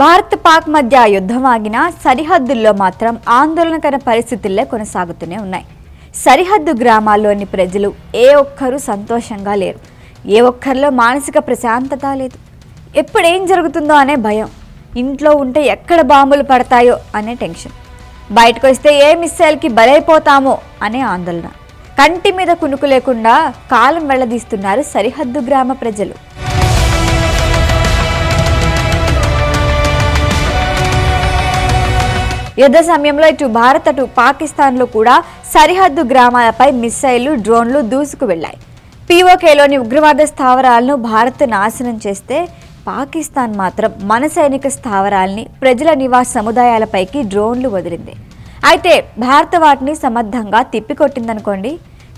భారత్ పాక్ మధ్య యుద్ధం ఆగినా సరిహద్దుల్లో మాత్రం ఆందోళనకర పరిస్థితులే కొనసాగుతూనే ఉన్నాయి. సరిహద్దు గ్రామాల్లోని ప్రజలు ఏ ఒక్కరూ సంతోషంగా లేరు. ఏ ఒక్కరిలో మానసిక ప్రశాంతత లేదు. ఎప్పుడేం జరుగుతుందో అనే భయం. ఇంట్లో ఉంటే ఎక్కడ బాంబులు పడతాయో అనే టెన్షన్. బయటకు వస్తే ఏ మిస్సైల్కి బలైపోతామో అనే ఆందోళన. కంటి మీద కునుకు లేకుండా కాలం వెళ్ళదీస్తున్నారు సరిహద్దు గ్రామ ప్రజలు. యుద్ధ సమయంలో ఇటు భారత్ అటు పాకిస్తాన్లో కూడా సరిహద్దు గ్రామాలపై మిస్సైళ్ళు డ్రోన్లు దూసుకు వెళ్ళాయి పీఓకేలోని ఉగ్రవాద స్థావరాలను భారత్ నాశనం చేస్తే పాకిస్తాన్ మాత్రం మన సైనిక స్థావరాల్ని ప్రజల నివాస సముదాయాలపైకి డ్రోన్లు వదిలింది. అయితే భారత వాటిని సమర్థంగా తిప్పికొట్టిందనుకోండి.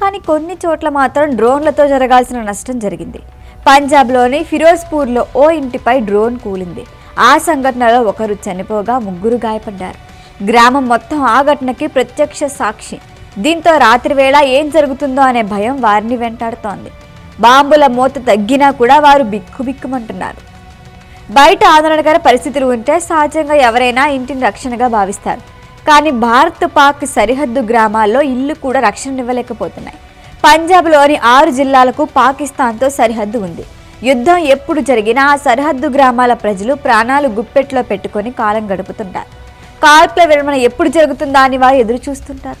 కానీ కొన్ని చోట్ల మాత్రం డ్రోన్లతో జరగాల్సిన నష్టం జరిగింది. పంజాబ్లోని ఫిరోజ్పూర్లో ఓ ఇంటిపై డ్రోన్ కూలింది. ఆ సంఘటనలో ఒకరు చనిపోగా ముగ్గురు గాయపడ్డారు. గ్రామం మొత్తం ఆ ఘటనకి ప్రత్యక్ష సాక్షి. దీంతో రాత్రివేళ ఏం జరుగుతుందో అనే భయం వారిని వెంటాడుతోంది. బాంబుల మూత తగ్గినా కూడా వారు బిక్కుబిక్కుమంటున్నారు. బయట ఆందోళనకర పరిస్థితులు ఉంటే సహజంగా ఎవరైనా ఇంటిని రక్షణగా భావిస్తారు. కానీ భారత్ పాక్ సరిహద్దు గ్రామాల్లో ఇల్లు కూడా రక్షణ ఇవ్వలేకపోతున్నాయి. పంజాబ్లోని ఆరు జిల్లాలకు పాకిస్తాన్తో సరిహద్దు ఉంది. యుద్ధం ఎప్పుడు జరిగినా ఆ సరిహద్దు గ్రామాల ప్రజలు ప్రాణాలు గుప్పెట్లో పెట్టుకొని కాలం గడుపుతుంటారు. కాల్పుల విరమణ ఎప్పుడు జరుగుతుందా అని వారు ఎదురు చూస్తుంటారు.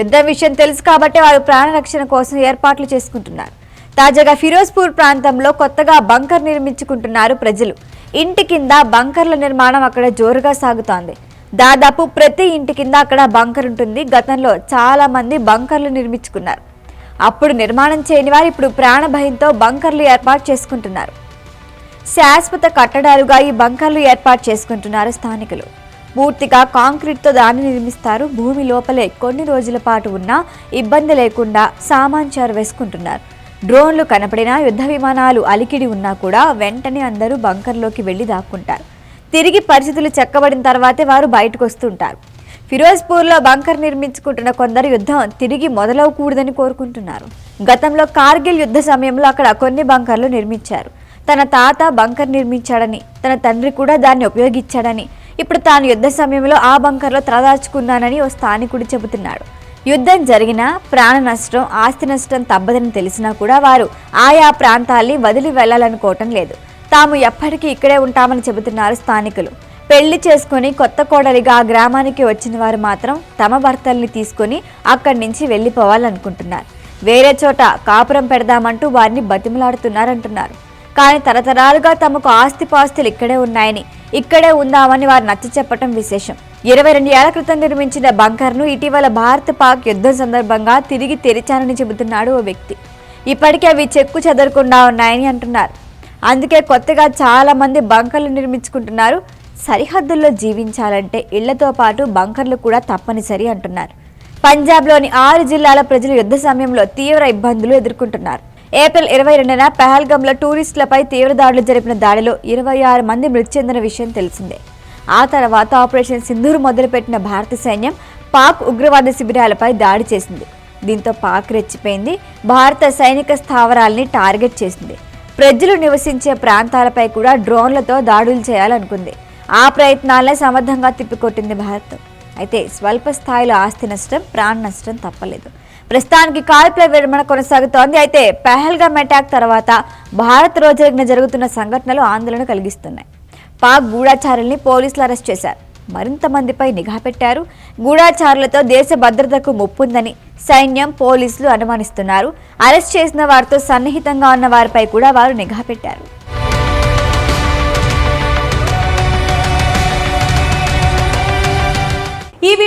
యుద్ధం విషయం తెలుసు కాబట్టి వారు ప్రాణ రక్షణ కోసం ఏర్పాట్లు చేసుకుంటున్నారు. తాజాగా ఫిరోజ్పూర్ ప్రాంతంలో కొత్తగా బంకర్ నిర్మించుకుంటున్నారు ప్రజలు. ఇంటి కింద బంకర్ల నిర్మాణం అక్కడ జోరుగా సాగుతోంది. దాదాపు ప్రతి ఇంటి కింద అక్కడ బంకర్ ఉంటుంది. గతంలో చాలా మంది బంకర్లు నిర్మించుకున్నారు. అప్పుడు నిర్మాణం చేయని వారు ఇప్పుడు ప్రాణభయంతో బంకర్లు ఏర్పాటు చేసుకుంటున్నారు. శాశ్వత కట్టడాలుగా ఈ బంకర్లు ఏర్పాటు చేసుకుంటున్నారు స్థానికులు. పూర్తిగా కాంక్రీట్తో దాన్ని నిర్మిస్తారు. భూమి లోపలే కొన్ని రోజుల పాటు ఉన్నా ఇబ్బంది లేకుండా సామాన్చారు వేసుకుంటున్నారు. డ్రోన్లు కనపడినా యుద్ధ విమానాలు అలికిడి ఉన్నా కూడా వెంటనే అందరూ బంకర్లోకి వెళ్ళి దాక్కుంటారు. తిరిగి పరిస్థితులు చెక్కబడిన తర్వాతే వారు బయటకు వస్తుంటారు ఫిరోజ్పూర్లో బంకర్ నిర్మించుకుంటున్న కొందరు యుద్ధం తిరిగి మొదలవకూడదని కోరుకుంటున్నారు. గతంలో కార్గిల్ యుద్ధ సమయంలో అక్కడ కొన్ని బంకర్లు నిర్మించారు. తన తాత బంకర్ నిర్మించాడని తన తండ్రి కూడా దాన్ని ఉపయోగించాడని ఇప్పుడు తాను యుద్ధ సమయంలో ఆ బంకర్లో తలదాచుకున్నానని ఓ స్థానికుడు చెబుతున్నాడు. యుద్ధం జరిగినా ప్రాణ నష్టం ఆస్తి నష్టం తప్పదని తెలిసినా కూడా వారు ఆయా ప్రాంతాల్ని వదిలి వెళ్ళాలనుకోవటం లేదు. తాము ఎప్పటికీ ఇక్కడే ఉంటామని చెబుతున్నారు స్థానికులు. పెళ్ళి చేసుకుని కొత్త కోడలిగా ఆ గ్రామానికి వచ్చిన వారు మాత్రం తమ భర్తల్ని తీసుకొని అక్కడి నుంచి వెళ్ళిపోవాలనుకుంటున్నారు. వేరే చోట కాపురం పెడదామంటూ వారిని బతిమలాడుతున్నారంటున్నారు. కానీ తరతరాలుగా తమకు ఆస్తిపాస్తులు ఇక్కడే ఉన్నాయని ఇక్కడే ఉందామని వారు నచ్చ చెప్పటం విశేషం. ఇరవై రెండు ఏళ్ళ క్రితం నిర్మించిన బంకర్ను ఇటీవల భారత్ పాక్ యుద్ధం సందర్భంగా తిరిగి తెరిచానని చెబుతున్నాడు ఓ వ్యక్తి. ఇప్పటికే అవి చెక్కు చెదరకుండా ఉన్నాయని అంటున్నారు. అందుకే కొత్తగా చాలా మంది బంకర్లు నిర్మించుకుంటున్నారు. సరిహద్దుల్లో జీవించాలంటే ఇళ్ళతో పాటు బంకర్లు కూడా తప్పనిసరి అంటున్నారు. పంజాబ్లోని ఆరు జిల్లాల ప్రజలు యుద్ధ సమయంలో తీవ్ర ఇబ్బందులు ఎదుర్కొంటున్నారు. ఏప్రిల్ ఇరవై రెండున పెహల్గంలో టూరిస్టులపై తీవ్ర దాడులు జరిపిన దాడిలో ఇరవై ఆరు మంది మృతి చెందిన విషయం తెలిసిందే. ఆ తర్వాత ఆపరేషన్ సింధూర్ మొదలుపెట్టిన భారత సైన్యం పాక్ ఉగ్రవాద శిబిరాలపై దాడి చేసింది. దీంతో పాక్ రెచ్చిపోయింది. భారత సైనిక స్థావరాల్ని టార్గెట్ చేసింది. ప్రజలు నివసించే ప్రాంతాలపై కూడా డ్రోన్లతో దాడులు చేయాలనుకుంది. ఆ ప్రయత్నాలనే సమర్థంగా తిప్పికొట్టింది భారత్. అయితే స్వల్ప స్థాయిలో ఆస్తి నష్టం ప్రాణ నష్టం తప్పలేదు. ప్రస్తుతానికి కాల్పుల విరమణ కొనసాగుతోంది. అయితే పెహల్గామ్ అటాక్ తర్వాత భారత్ రోజున జరుగుతున్న సంఘటనలు ఆందోళన కలిగిస్తున్నాయి. పాక్ గూఢాచారుల్ని పోలీసులు అరెస్ట్ చేశారు. మరింత మందిపై నిఘా పెట్టారు. గూఢాచారులతో దేశ భద్రతకు ముప్పుందని సైన్యం పోలీసులు అనుమానిస్తున్నారు. అరెస్ట్ చేసిన వారితో సన్నిహితంగా ఉన్న వారిపై కూడా వారు నిఘా పెట్టారు.